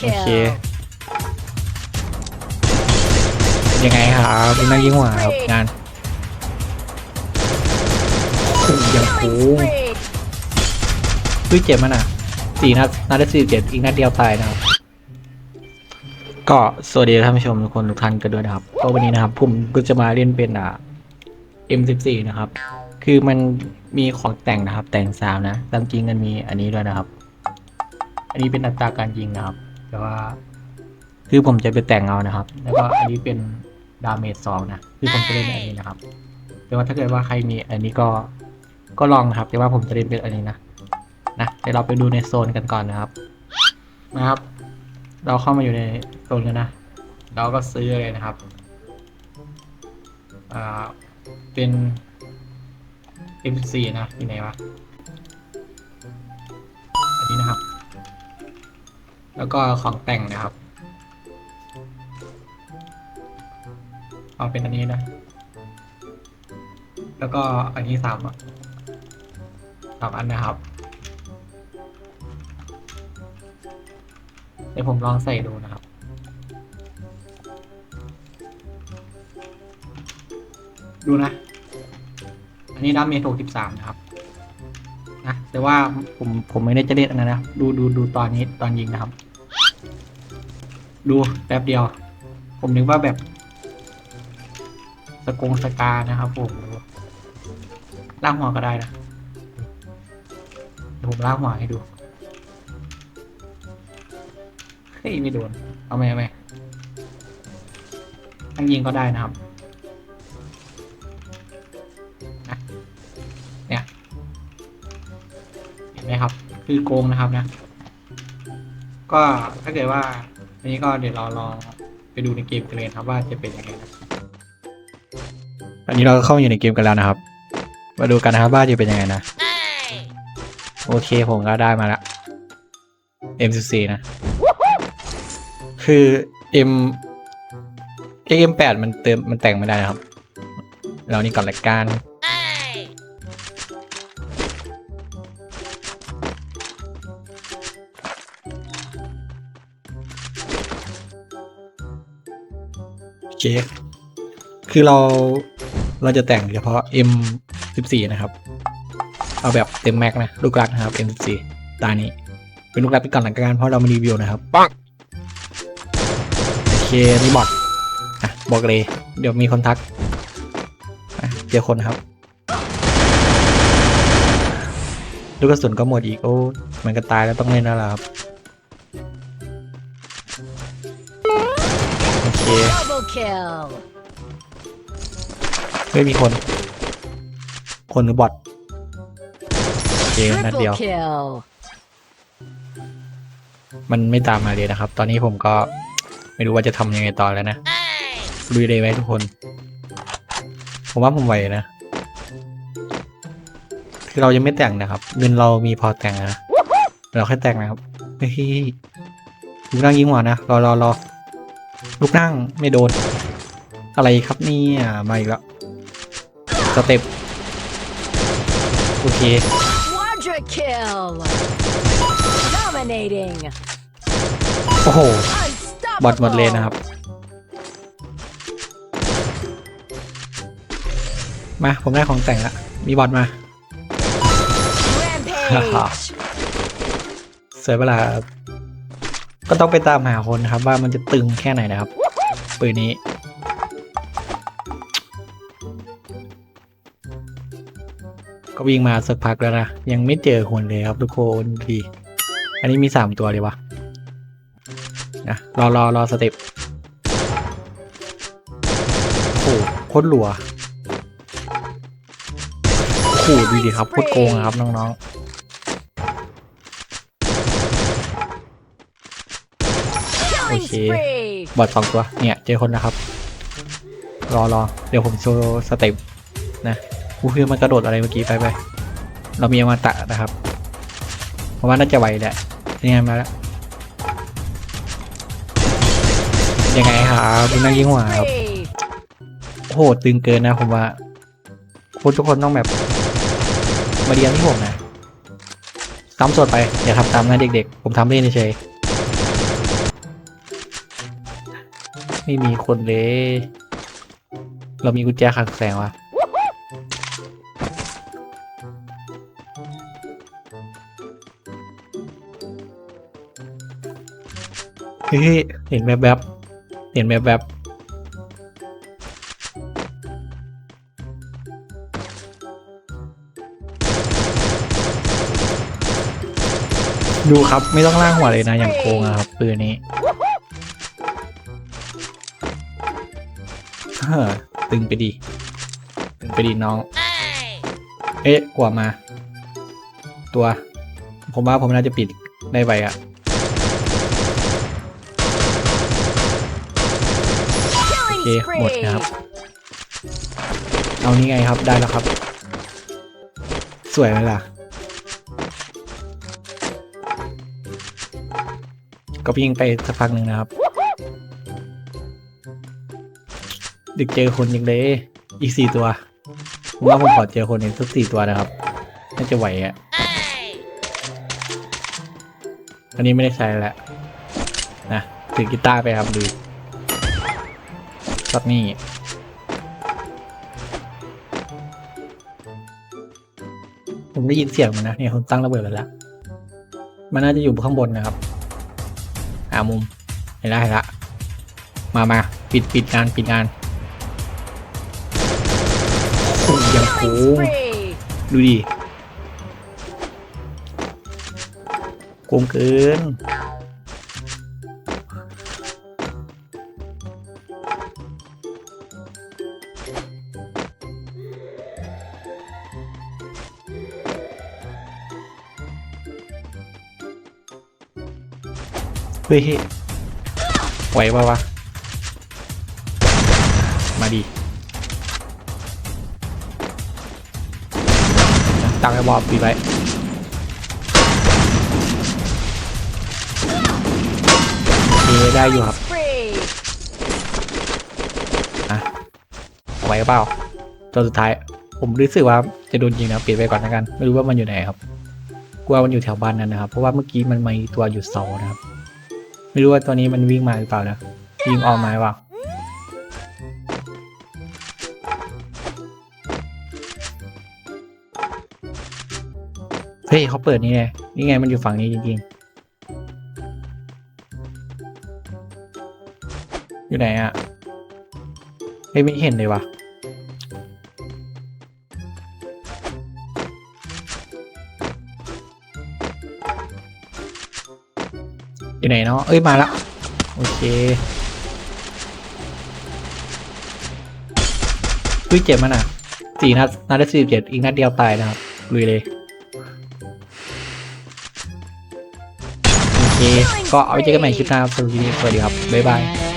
โอเค ยังไงครับนนักยิงหัวครับงานยังโูด้วยเจ็บมันอะสี่นัดนัดละสี่เจ็ดอีกนัดเดียวตายนะครับ ก็สวัสดีท่านผู้ชมทุกคนทุกท่านกันด้วยนะครับก็วันนี้นะครับผมก็จะมาเล่นเป็นอ่า M14 นะครับ คือมันมีของแต่งนะครับ แต่งสามนะตามจริงมันมีอันนี้ด้วยนะครับ อันนี้เป็นอัตราการยิงนะครับ แต่ว่า คือผมจะไปแต่งเอานะครับ แล้วก็อันนี้เป็นดาเมจสองนะคือผมจะเล่นอันนี้นะครับ แต่ว่าถ้าเกิดว่าใครมีอันนี้ก็ก็ลองนะครับ แต่ว่าผมจะเล่นเป็นอันนี้นะนะเดี๋ยวเราไปดูในโซนกันก่อนนะครับนะครับ เราเข้ามาอยู่ในโซนกันนะ เราก็ซื้อเลยนะครับอ่าเป็น M4 นะอยู่ไหนวะ แล้วก็ของแต่งนะครับ เอาเป็นอันนี้นะ แล้วก็อันนี้สามอะสามอันนะครับเดี๋ยวผมลองใส่ดูนะครับดูนะ อันนี้ดาเมจหกสิบสามนะครับ นะ แต่ว่าผมผมไม่ได้จะเล่นอันนั้นนะ ดูดูดูตอนนี้ตอนยิงนะครับ ดูแป๊บเดียว ผมนึกว่าแบบ สกงสกานะครับผมล่างหัวก็ได้นะเดี๋ยวผมล่างหัวให้ดู เฮ้ย ไม่โดน เอาไหมเอาไหมทั้งยิงก็ได้นะครับเนี่ยเห็นไหมครับ คือโกงนะครับนะ ก็ถ้าเกิดว่า อันนี้ก็เดี๋ยวเราลองไปดูในเกมกันเลยครับว่าจะเป็นยังไงนะตอนนี้เราก็เข้ามาอยู่ในเกมกันแล้วนะครับ มาดูกันนะครับว่าจะเป็นยังไงนะ โอเคผมก็ได้มาแล้ว M14 นะ คือ M M8 มันเติมมันแต่งไม่ได้นะครับ เรานี่ก่อนละกัน โอเคคือเราเราจะแต่งเฉพาะ M14 นะครับ เอาแบบเต็มแม็กนะ ลูกรักนะครับ M14 ตานี้ เป็นลูกรักไปก่อนหลังการเพราะเรามารีวิวนะครับปังโอเคนี่บอทอะบอกเลย เดี๋ยวมีคนทักอะเจอคนครับลูกกระสุนก็หมดอีกโอ้มันก็ตายแล้วต้องเล่นแล้วล่ะครับ kill. ไม่มีคน คนหรือบอทโอเคนัดเดียว Triple kill. มันไม่ตามมาเลยนะครับ ตอนนี้ผมก็ไม่รู้ว่าจะทำยังไงต่อแล้วนะ Hey. ลุยเลยไหมทุกคน ผมว่าผมไหวนะ คือเรายังไม่แต่งนะครับ เงินเรามีพอแต่งนะ เราแค่แต่งนะครับเฮ้ยลูกนั่งยิงหัวนะ รอรอรอ ลูกนั่งไม่โดน อะไรครับเนี่ยมาอีกแล้วสเต็ปโอเค Quadra kill. Dominating. โอ้โห Unstoppable. บอทหมดเลยนะครับ มา ผมได้ของแต่งละ มีบอทมา Rampage. เสียเวลา ก็ต้องไปตามหาคนครับว่ามันจะตึงแค่ไหนนะครับปืนนี้ ก็วิ่งมาสักพักแล้วนะ ยังไม่เจอคนเลยครับทุกคนดีอันนี้มีสามตัวเลยวะนะรอรอรอสเต็ปโอ้โหโคตรหลัวโอ้โหดูดิครับโคตรโกงครับน้องๆ Killing Okay. spree. บอทสองตัว เนี่ย เจอคนนะครับ รอรอเดี๋ยวผมโชว์สเต็ปนะกูคือมันกระโดดอะไรเมื่อกี้ไปไป เรามีอมาตะนะครับ เพราะว่าน่าจะไหวแหละนี่ไงมาแล้ว ยังไงครับเป็นนักยิงหัวครับ Spree. โอ้โหตึงเกินนะผมว่าคุณทุกคนต้องแบบ มาเรียนที่ผมนะซ้ำสดไป อย่าทำตามนะเด็กๆ ผมทำเล่นเฉย ไม่มีคนเลย เรามีกุญแจขังแสงวะเฮ้ยเห็นแบบแบบเห็นแบบแบบดูครับไม่ต้องล่างหัวเลยนะอย่างโกงครับปืนนี้ ตึงไปดี ตึงไปดีน้อง เอ๊ะกว่ามา ตัว ผมว่าผมน่าจะปิดได้ไวอะ Killing Okay, spree. หมดนะครับ เอานี่ไงครับได้แล้วครับ สวยไหมล่ะ ก็วิ่งไปสักพักหนึ่งนะครับ ดึกเจอคนยังเลย อีกสี่ตัวผมว่าผมขอเจอคนอีกสักสี่ตัวนะครับน่าจะไหวอะ่ะอันนี้ไม่ได้ใช้แล้วนะถือกีตาร์ไปครับดูช็อตนี่ผมได้ยินเสียงมันนะเนี่ยผมตั้งระเบิดไปแล้ว มันน่าจะอยู่ข้างบนนะครับหามุมเห็นแล้วเห็นละมามาปิดปิดงานปิดงาน โค้ Killing ง spree. ดูดิโกงเกินเฮ้ยไหวปะวะ มาดิ ตั้งไอ้บอลปีไว้โอเคได้อยู่ครับ Spree. ไหวเปล่าตัวสุดท้าย ผมรู้สึกว่าจะโดนยิงนะปิดไปก่อนแล้วกัน ไม่รู้ว่ามันอยู่ไหนครับกลัวมันอยู่แถวบ้านนั้นนะครับ เพราะว่าเมื่อกี้มันมีตัวอยู่เสานะครับ ไม่รู้ว่าตัวนี้มันวิ่งมาหรือเปล่านะ วิ่งออกมาหรือเปล่า เฮ้ยเขาเปิดนี่ไงนี่ไงมันอยู่ฝั่งนี้จริงๆ อยู่ไหนอะเฮ้ยไม่เห็นเลยวะอยู่ไหนเนาะเอ้ยมาแล้วโอเคอุ้ยเจ็บมันอะสี่นัดนัดได้สี่เจ็ดอีกนัดเดียวตายนะครับลุยเลย ก็เอาไว้เจอกันใหม่คลิปหน้าสวัสดีครับบ๊ายบาย